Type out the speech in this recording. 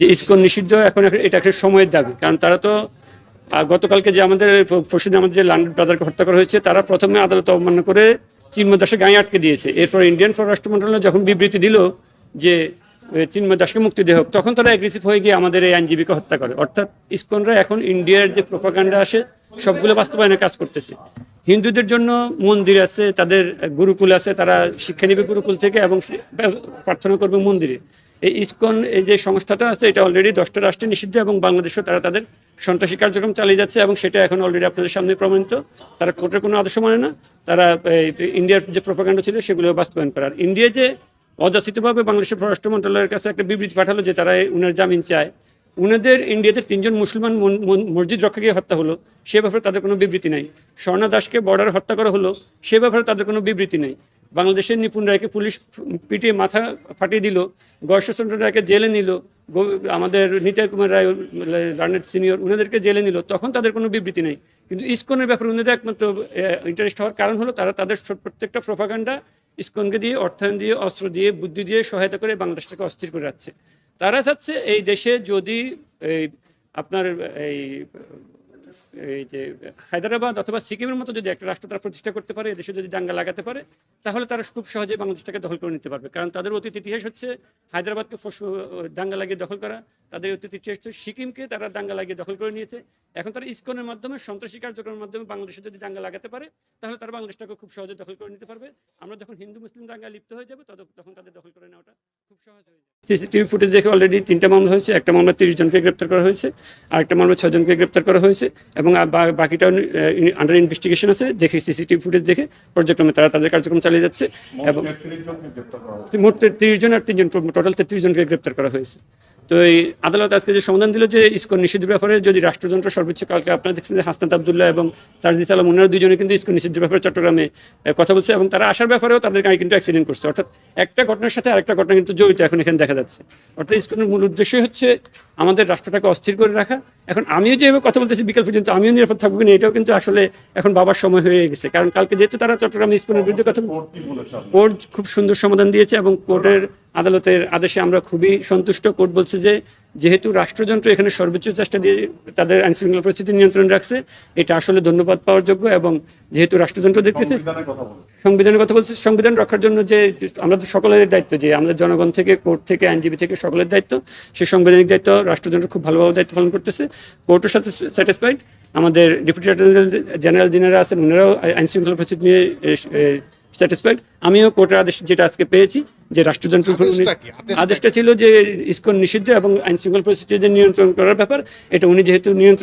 যে ইস্কন নিষিদ্ধ, এখন এটা একটা সময়ের দাবি। কারণ তারা তো গতকালকে যে আমাদের পরশুদিন আমাদের যে লান্ডন ব্রাদারকে হত্যা করা হয়েছে, তারা প্রথমে আদালত অবমাননা করে চিন্ময় দাসের গায়ে আটকে দিয়েছে। এরপর ইন্ডিয়ান পররাষ্ট্র মন্ত্রণালয় যখন বিবৃতি দিল যে চিন্ময় দাসকে মুক্তি দেওয়া হোক, তখন তারা অ্যাগ্রেসিভ হয়ে গিয়ে আমাদের এই আইনজীবীকে হত্যা করে। অর্থাৎ ইস্কনরা এখন ইন্ডিয়ার যে প্রোপাগান্ডা আসে, সবগুলো বাস্তবায়নে কাজ করতেছে। হিন্দুদের জন্য মন্দির আছে, তাদের গুরুকুল আছে, তারা শিক্ষা নেবে গুরুকুল থেকে এবং প্রার্থনা করবে মন্দিরে। এই ইসকন, এই যে সংস্থাটা আছে, এটা অলরেডি দশটা রাষ্ট্রে নিষিদ্ধ এবং বাংলাদেশেও তারা তাদের সন্ত্রাসী কার্যক্রম চালিয়ে যাচ্ছে এবং সেটা এখন অলরেডি আপনাদের সামনে প্রমাণিত। তারা কোর্টের কোনো আদর্শ মানে না। তারা ইন্ডিয়ার যে প্রপাকাণ্ড ছিল সেগুলো বাস্তবায়ন করার। ইন্ডিয়া যে অযাচিতভাবে বাংলাদেশের পররাষ্ট্র মন্ত্রণালয়ের কাছে একটা বিবৃতি পাঠালো যে তারা উনার জামিন চায়। উনাদের ইন্ডিয়াতে তিনজন মুসলমান মন- মন- মসজিদ রক্ষাকে হত্যা হলো, সে ব্যাপারে তাদের কোনো বিবৃতি নাই। স্বর্ণা দাসকে বর্ডার হত্যা করা হলো, সে ব্যাপারে তাদের কোনো বিবৃতি নেই। বাংলাদেশের নিপুণ রায়কে পুলিশ পিটিয়ে মাথা ফাটিয়ে দিল গয়েশ্বরচন্দ্র রায়কে জেলে নিল আমাদের নিতাই কুমার রায় লার্নেট সিনিয়র, উনাদেরকে জেলে নিল। তখন তাদের কোনো বিবৃতি নেই। কিন্তু ইসকনের ব্যাপারে উনাদের একমাত্র ইন্টারেস্ট হওয়ার কারণ হলো তারা তাদের প্রত্যেকটা প্রোপাগান্ডা ইসকনকে দিয়ে, অর্থায়ন দিয়ে, অস্ত্র দিয়ে, বুদ্ধি দিয়ে সহায়তা করে বাংলাদেশটাকে অস্থির করে রাখছে। তারা চাচ্ছে এই দেশে যদি এই আপনার এই এই যে, হায়দ্রাবাদ অথবা সিকিমের মতো যদি একটা রাষ্ট্র তারা প্রতিষ্ঠা করতে পারে, এদেশে যদি দাঙ্গা লাগাতে পারে, তাহলে তারা খুব সহজে বাংলাদেশটাকে দখল করে নিতে পারবে। কারণ তাদের অতীত ইতিহাস হচ্ছে হায়দ্রাবাদকে দাঙ্গা লাগিয়ে দখল করা। তাদের অতীত ইতিহাস হচ্ছে সিকিমকে তারা দাঙ্গা লাগিয়ে দখল করে নিয়েছে। এখন তারা ইসকনের মাধ্যমে, সন্ত্রাসী কার্যক্রমের মাধ্যমে বাংলাদেশে যদি দাঙ্গা লাগাতে পারে, তাহলে তারা বাংলাদেশটাকে খুব সহজে দখল করে নিতে পারবে। আমরা যখন হিন্দু, মুসলিম দাঙ্গা লিপ্ত হয়ে যাবে তখন তাদের দখল করে নেওয়াটা খুব সহজ হয়ে যাবে। সিসিটিভি ফুটেজ দেখে অলরেডি তিনটা মামলা হয়েছে। একটা মামলা তিরিশ জনকে গ্রেপ্তার করা হয়েছে আর একটা মামলা ছজনকে গ্রেপ্তার করা হয়েছে। এবং আর বা- বাকিটা আন্ডার ইনভেস্টিগেশন আছে দেখে সিসিটিভি ফুটেজ দেখে পর্যায়ক্রমে তারা তাদের কার্যক্রম চালিয়ে যাচ্ছে। এবং মোট তিরিশ জন আর তিনজন টোটাল তেত্রিশ জনকে গ্রেপ্তার করা হয়েছে। তো এই আদালত আজকে যে সমাধান দিল যে ইসকন নিষিদ্ধের ব্যাপারে যদি রাষ্ট্রযন্ত্র সর্বোচ্চ কালকে আপনারা দেখছেন যে হাসনাত আবদুল্লাহ এবং সারজিদ সালাম ওনারা দুজনে কিন্তু ইসকন নিষিদ্ধের ব্যাপারে চট্টগ্রামে কথা বলছে এবং তারা আসার ব্যাপারেও তাদের গাড়ি কিন্তু অ্যাক্সিডেন্ট করছে। অর্থাৎ একটা ঘটনার সাথে আরেকটা ঘটনা কিন্তু জড়িত এখন এখানে দেখা যাচ্ছে। অর্থাৎ ইসকনের মূল উদ্দেশ্যই হচ্ছে আমাদের রাষ্ট্রটাকে অস্থির করে রাখা এখন আমিও যে কথা বলতেছি বিকেল পর্যন্ত আমিও নিরাপদ থাকব কিনা এটাও কিন্তু আসলে এখন বাবার সময় হয়ে গেছে। কারণ কালকে যেহেতু তারা চট্টগ্রাম স্কুলের বিরুদ্ধে কথা কোর্ট খুব সুন্দর সমাধান দিয়েছে এবং কোর্টের আদালতের আদেশে আমরা খুবই সন্তুষ্ট। কোর্ট বলছে যে যেহেতু রাষ্ট্রযন্ত্র এখানে সর্বোচ্চ চেষ্টা দিয়ে তাদের আইন শৃঙ্খলা পরিস্থিতি নিয়ন্ত্রণ রাখছে এটা আসলে ধন্যবাদ পাওয়ার যোগ্য এবং যেহেতু রাষ্ট্রযন্ত্র দেখতেছে সংবিধানের কথা বলছি। সংবিধান রক্ষার জন্য যে আমাদের সকলের দায়িত্ব যে আমাদের জনগণ থেকে কোর্ট থেকে আইনজীবী থেকে সকলের দায়িত্ব সেই সাংবিধানিক দায়িত্ব রাষ্ট্রযন্ত্র খুব ভালোভাবে দায়িত্ব পালন করতেছে। কোর্টের সাথে স্যাটিসফাইড আমাদের ডেপুটি জেনারেল যিনারা আছেন ওনারাও আইন শৃঙ্খলা পরিস্থিতি নিয়ে স্যাটিসফাইড। আমিও কোর্টের আদেশ যেটা আজকে পেয়েছি যে রাষ্ট্রযন্ত্র আদেশটা ছিল যে ইসকন নিষিদ্ধ এবং আইন শৃঙ্খলা পরিস্থিতি নিয়ন্ত্রণ করার ব্যাপার। এটা উনি যেহেতু নিয়ন্ত্রণ